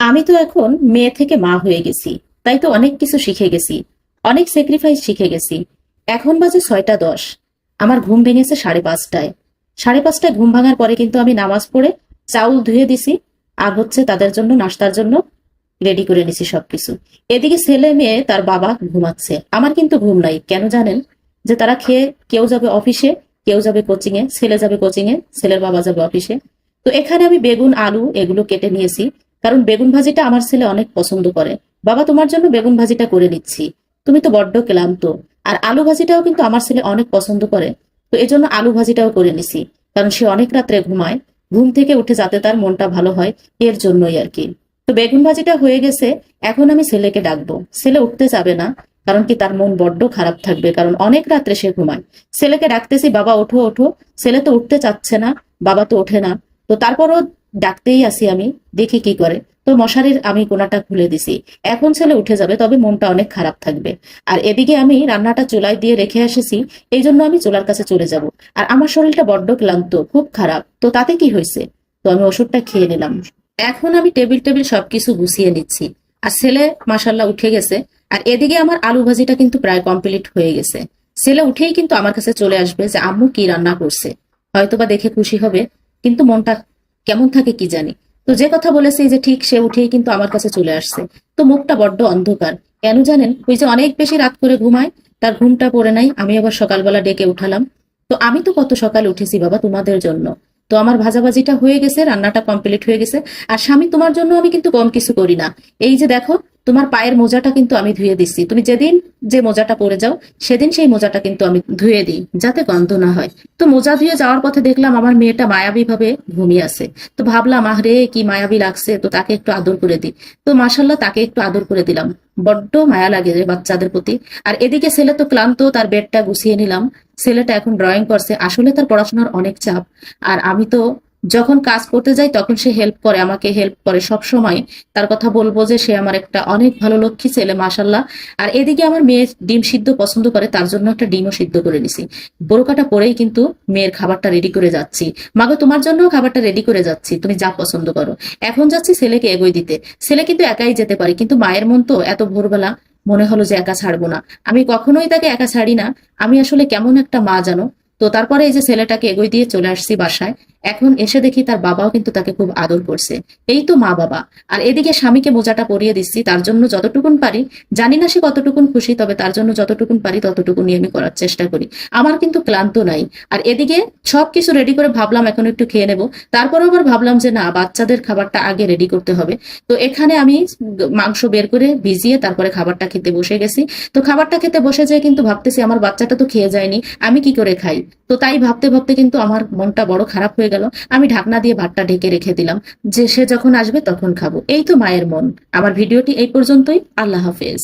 আমি তো এখন মেয়ে থেকে মা হয়ে গেছি, তাই তো অনেক কিছু শিখে গেছি, অনেক স্যাক্রিফাইস শিখে গেছি। এখন বাজে ছয়টা দশ, আমার ঘুম ভেঙেছে সাড়ে পাঁচটায়। সাড়ে পাঁচটায় ঘুম ভাঙার পরে কিন্তু আমি নামাজ পড়ে চাউল ধুয়ে দিছি, আর হচ্ছে তাদের জন্য, নাস্তার জন্য রেডি করে নিছি সবকিছু। এদিকে ছেলে মেয়ে, তার বাবা ঘুমাচ্ছে। আমার কিন্তু ঘুম নাই, কেন জানেন? যে তারা খেয়ে কেউ যাবে অফিসে কেউ যাবে কোচিং এ, ছেলে যাবে কোচিং এ, ছেলের বাবা যাবে অফিসে তো এখানে আমি বেগুন, আলু এগুলো কেটে নিয়েছি। কারণ বেগুন ভাজিটা আমার ছেলে অনেক পছন্দ করে। বাবা, তোমার জন্য বেগুন ভাজিটা করে নিচ্ছি। তুমি তো বড্ড ক্লান্ত। আর আলু ভাজিটাও কিন্তু আমার ছেলে অনেক পছন্দ করে। তো এজন্য আলু ভাজিটাও করে নিছি। কারণ সে অনেক রাত্রে ঘুমায়। ঘুম থেকে উঠে যাতে তার মনটা ভালো হয়, এর জন্যই আর কি। তো বেগুন ভাজিটা হয়ে গেছে। এখন আমি ছেলেকে ডাকবো। ছেলে উঠতে যাবে না, কারণ কি তার মন বড্ড খারাপ থাকবে। কারণ অনেক রাত্রে সে ঘুমায়। ছেলেকে ডাকতেছি, বাবা, ওঠো ওঠো। ছেলে তো উঠতে চাচ্ছে না, বাবা তো ওঠে না। তো তারপরও ডাকতেই আসি আমি, দেখি কি করে। তো মশারির আমি কোনাটা খুলে দিছি। এখন ছেলে উঠে যাবে, তবে মনটা অনেক খারাপ থাকবে। আর এদিকে আমি রান্নাটা চুলায় দিয়ে রেখে এসেছি, এই জন্য আমি চুলার কাছে চলে যাব। আর আমার শরীরটা বড্ড ক্লান্ত, খুব খারাপ। তো তাতে কি হয়েছে? তো আমি ওষুধটা খেয়ে নিলাম। এখন আমি টেবিল টেবিল সবকিছু গুছিয়ে নিচ্ছি। আর ছেলে মাসাল্লাহ উঠে গেছে। আর এদিকে আমার আলু ভাজিটা কিন্তু প্রায় কমপ্লিট হয়ে গেছে। ছেলে উঠেই কিন্তু আমার কাছে চলে আসবে যে, আম্মু কি রান্না করছে? হয়তোবা দেখে খুশি হবে, কিন্তু মনটা কেমন থাকে কি জানি। তো যে কথা বলেছে যে ঠিক সে উঠেই কিন্তু আমার কাছে চলে আসছে। তো মুখটা বড্ড অন্ধকার। কেন জানেন? ওই যে অনেক বেশি রাত করে ঘুমায়, তার ঘুমটা পড়ে নাই, আমি আবার সকালবেলা ডেকে উঠালাম। তো আমি তো কত সকালে উঠেছি বাবা তোমাদের জন্য। তো আমার ভাজাভাজিটা হয়ে গেছে, রান্নাটা কমপ্লিট হয়ে গেছে। আর স্বামী, তোমার জন্য আমি কিন্তু কম কিছু করি না। এই যে দেখো তোমার পায়ের মোজাটা কিন্তু আমি ধুয়ে দিচ্ছি তুমি যেদিন যে মোজাটা পরে যাও, সেদিন সেই মোজাটা কিন্তু আমি ধুয়ে দিই, যাতে গন্ধ না হয়। তো মোজা ধুয়ে যাওয়ার পথে দেখলাম আমার মেয়েটা মায়াবী ভাবে ঘুমিয়ে আছে। তো ভাবলাম, আহরে, কি মায়াবী লাগছে, তো তাকে একটু আদর করে দিই। তো মাসাল্লাহ তাকে একটু আদর করে দিলাম। বড্ড মায়া লাগে রে বাচ্চাদের প্রতি। আর এদিকে ছেলে তো ক্লান্ত, তার বেডটা গুছিয়ে নিলাম। ছেলেটা এখন ড্রয়িং করছে। আসলে তার পড়াশোনার অনেক চাপ। আর আমি তো যখন কাজ করতে যাই, তখন সে হেল্প করে, আমাকে হেল্প করে। সব সময় তার কথা বলব যে, সে আমার একটা অনেক ভালো লক্ষ্মী ছেলে মাসাল্লাহ আর এদিকে আমার মেয়ে ডিম সিদ্ধ পছন্দ করে, তার জন্য একটা ডিমও সিদ্ধ করে নিছি। বোরকাটা পরেই কিন্তু মেয়ের খাবারটা রেডি করে যাচ্ছি। মাগো, তোমার জন্য খাবারটা রেডি করে যাচ্ছি। তুমি যা পছন্দ করো। এখন যাচ্ছি ছেলেকে এগোই দিতে। ছেলে কিন্তু একাই যেতে পারে, কিন্তু মায়ের মন তো এত ভোরবেলা মনে হলো যে, একা ছাড়বো না। আমি কখনোই তাকে একা ছাড়ি না। আমি আসলে কেমন একটা মা জানো? তো তারপরে এই যে ছেলেটাকে এগোই দিয়ে চলে আসছি বাসায়। এখন এসে দেখি তার বাবাও কিন্তু তাকে খুব আদর করছে। এই তো মা বাবা। আর এদিকে স্বামীকে মোজাটা পরিয়ে দিচ্ছি, তার জন্য যতটুকুন পারি, জানি না সে কতটুকুন খুশি, তবে তার জন্য যতটুকুন পারি ততটুকুনই আমি করার চেষ্টা করি। আমার কিন্তু ক্লান্ত নাই। আর এদিকে সবকিছু রেডি করে ভাবলাম এখন একটু খেয়ে নেব। তারপর আবার ভাবলাম যে না, বাচ্চাদের খাবারটা আগে রেডি করতে হবে। তো এখানে আমি মাংস বের করে ভিজিয়ে তারপরে খাবারটা খেতে বসে গেছি। তো খাবারটা খেতে বসে যেয়ে কিন্তু ভাবতেছি, আমার বাচ্চাটা তো খেয়ে যায়নি, আমি কি করে খাই? তো তাই ভাবতে ভাবতে কিন্তু আমার মনটা বড় খারাপ হয়ে গেল। আমি ঢাকনা দিয়ে ভাতটা ঢেকে রেখে দিলাম। যে সে যখন আসবে তখন খাব। এই তো মায়ের মন। আমার ভিডিওটি এই পর্যন্তই। আল্লাহ হাফেজ।